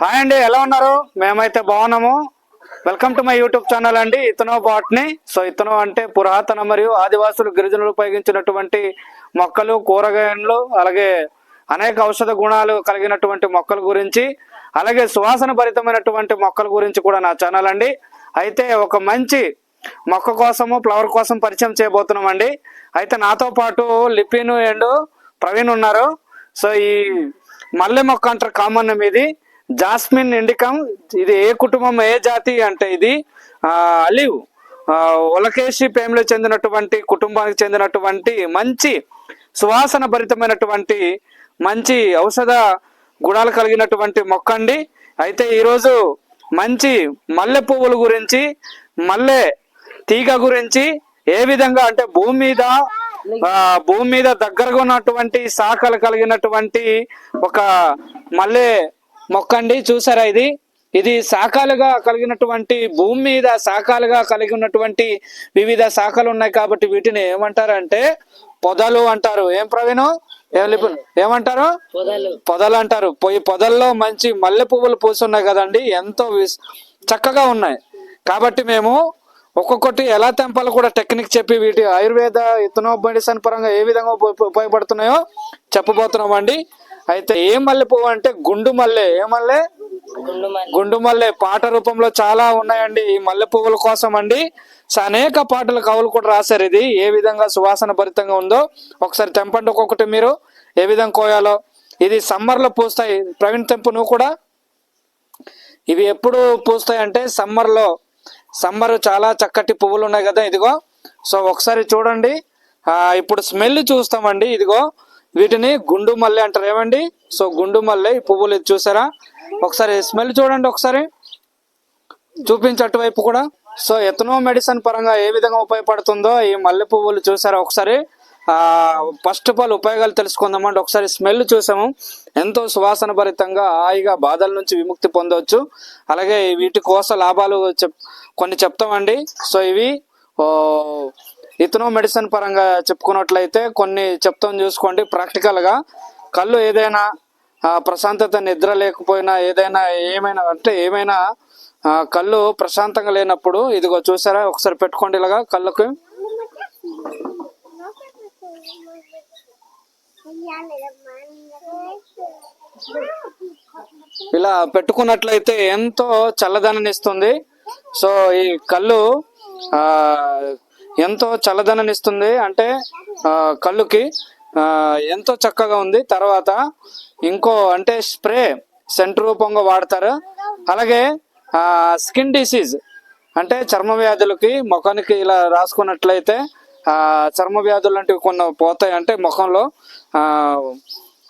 Hi అండి ఎలా ఉన్నారు? మేమైతే బాగున్నాము. Welcome to my YouTube channel అండి. ఇతను బాట్ని. సో ఇతను అంటే పురాతన మరియు ఆదివాసులు గిరిజనులు ఉపయోగించినటువంటి మొక్కలు కూరగాయలు అలాగే అనేక ఔషధ గుణాలు కలిగినటువంటి మొక్కల గురించి అలాగే సువాసన భరితమైనటువంటి మొక్కల గురించి కూడా నా ఛానల్ అండి. అయితే ఒక మంచి మొక్క కోసము ఫ్లవర్ కోసం పరిచయం చేయబోతున్నాం అండి అయితే నాతో పాటు లిపిన్ అండ్ ప్రవీణ్ ఉన్నారు. సో ఈ మల్లె మొక్క అంటారు కామన్ ఇది. జాస్మిన్ ఇండికమ్ ఇది ఏ కుటుంబం ఏ జాతి అంటే ఇది అలివ్. ఆ, ప్రేమలో చెందినటువంటి కుటుంబానికి చెందినటువంటి మంచి సువాసన భరితమైనటువంటి మంచి ఔషధ గుణాలు కలిగినటువంటి మొక్క అండి అయితే ఈరోజు మంచి మల్లె పువ్వుల గురించి మల్లె తీగ గురించి ఏ విధంగా అంటే భూమి మీద భూమి మీద దగ్గరగా ఉన్నటువంటి శాఖలు కలిగినటువంటి ఒక మల్లె మొక్క అండి చూసారా ఇది? ఇది శాఖలుగా కలిగినటువంటి భూమి మీద శాఖలుగా కలిగి ఉన్నటువంటి వివిధ శాఖలు ఉన్నాయి కాబట్టి వీటిని ఏమంటారంటే పొదలు అంటారు. ఏం ప్రవీణ్? ఏం లిపు ఏమంటారు? పొదలు. పొదలు అంటారు. పొయ్యి పొదల్లో మంచి మల్లె పువ్వులు పూసున్నాయి కదండి ఎంతో చక్కగా ఉన్నాయి. కాబట్టి మేము ఒక్కొక్కటి ఎలా తెంపాలో కూడా టెక్నిక్ చెప్పి వీటి ఆయుర్వేద ఇతనో మెడిసిన్ పరంగా ఏ విధంగా ఉప- ఉపయోగపడుతున్నాయో చెప్పబోతున్నాం అండి అయితే ఏ మల్లె పువ్వు అంటే గుండు మల్లె. ఏ మల్లె? గుండు మల్లి. పాట రూపంలో చాలా ఉన్నాయండి ఈ మల్లె పువ్వుల కోసం అండి. అనేక పాటలు కవులు కూడా రాశారు ఇది. ఏ విధంగా సువాసన భరితంగా ఉందో ఒకసారి తెంపండి ఒక్కొక్కటి మీరు. ఏ విధంగా కోయాలో. ఇది సమ్మర్లో పూస్తాయి. ప్రవీణ్ తెంపు నువ్వు కూడా? ఇవి ఎప్పుడు పూస్తాయి అంటే సమ్మర్లో సమ్మర్ చాలా చక్కటి పువ్వులు ఉన్నాయి కదా ఇదిగో. సో ఒకసారి చూడండి. ఆ, ఇప్పుడు స్మెల్ చూస్తామండి ఇదిగో. వీటిని గుండు మల్లె అంటారు. ఏమండి? సో గుండు మల్లె ఈ పువ్వులు ఇది చూసారా? ఒకసారి స్మెల్ చూడండి ఒకసారి. చూపించు అటువైపు కూడా. సో ఎతనో మెడిసిన్ పరంగా ఏ విధంగా ఉపయోగపడుతుందో ఈ మల్లె పువ్వులు చూసారా ఒకసారి? ఆ ఫస్ట్ ఆఫ్ ఆల్ ఉపయోగాలు తెలుసుకుందామంటే ఒకసారి స్మెల్ చూసాము. ఎంతో సువాసన భరితంగా హాయిగా బాధల నుంచి విముక్తి పొందవచ్చు అలాగే వీటి కోస లాభాలు చెప్ కొన్ని చెప్తామండి. సో ఇవి ఇతనో మెడిసిన్ పరంగా చెప్పుకున్నట్లయితే కొన్ని చెప్తాం చూసుకోండి. ప్రాక్టికల్గా కళ్ళు ఏదైనా ప్రశాంతత నిద్ర లేకపోయినా ఏదైనా ఏమైనా అంటే ఏమైనా కళ్ళు ప్రశాంతంగా లేనప్పుడు ఇదిగో చూసారా? ఒకసారి పెట్టుకోండి ఇలాగా కళ్ళకు. ఇలా పెట్టుకున్నట్లయితే ఎంతో చల్లదననిస్తుంది ఇస్తుంది సో ఈ కళ్ళు ఎంతో చల్లదననిస్తుంది అంటే కళ్ళుకి ఎంతో చక్కగా ఉంది. తర్వాత ఇంకో అంటే స్ప్రే సెంట్ రూపంగా వాడతారు. అలాగే స్కిన్ డిసీజ్ అంటే చర్మ వ్యాధులకి ముఖానికి ఇలా రాసుకున్నట్లయితే చర్మ వ్యాధులు లాంటివి కొన్ని పోతాయి. అంటే ముఖంలో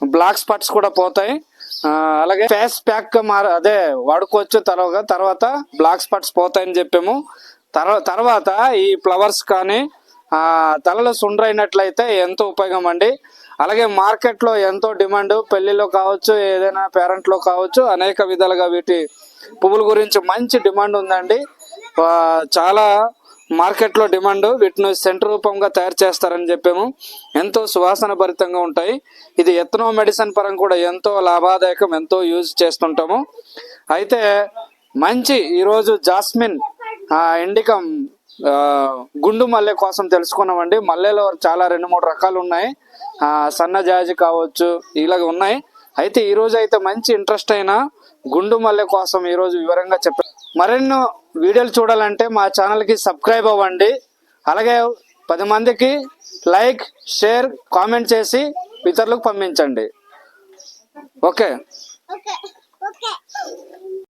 బ్లాక్ స్పాట్స్ కూడా పోతాయి. అలాగే ఫేస్ ప్యాక్ మార అదే వాడుకోవచ్చు తర్వాత తర్వాత బ్లాక్ స్పాట్స్ పోతాయని చెప్పాము. తర్వాత ఈ ఫ్లవర్స్ కానీ తలలు తలలో సుండ్రైనట్లయితే ఎంతో ఉపయోగం అండి. అలాగే మార్కెట్లో ఎంతో డిమాండ్ పెళ్ళిలో కావచ్చు ఏదైనా పేరెంట్లో కావచ్చు అనేక విధాలుగా వీటి పువ్వుల గురించి మంచి డిమాండ్ ఉందండి. చాలా మార్కెట్లో డిమాండ్ వీటిని సెంట్ రూపంగా తయారు చేస్తారని చెప్పాము. ఎంతో సువాసన భరితంగా ఉంటాయి. ఇది ఎత్నో మెడిసిన్ పరం కూడా ఎంతో లాభదాయకం ఎంతో యూజ్ చేస్తుంటాము. అయితే మంచి ఈరోజు జాస్మిన్ ఆ, గుండు మల్లె కోసం తెలుసుకున్నామండి. మల్లెలో చాలా రెండు మూడు రకాలు ఉన్నాయి. సన్న జాజి కావచ్చు ఇలాగ ఉన్నాయి. అయితే ఈరోజు అయితే మంచి ఇంట్రెస్ట్ అయిన గుండు మల్లె కోసం ఈరోజు వివరంగా చెప్పాను మరెన్నో వీడియోలు చూడాలంటే మా ఛానల్కి సబ్స్క్రైబ్ అవ్వండి. అలాగే పది మందికి లైక్ షేర్ కామెంట్ చేసి ఇతరులకు పంపించండి. ఓకే. Okay. Okay.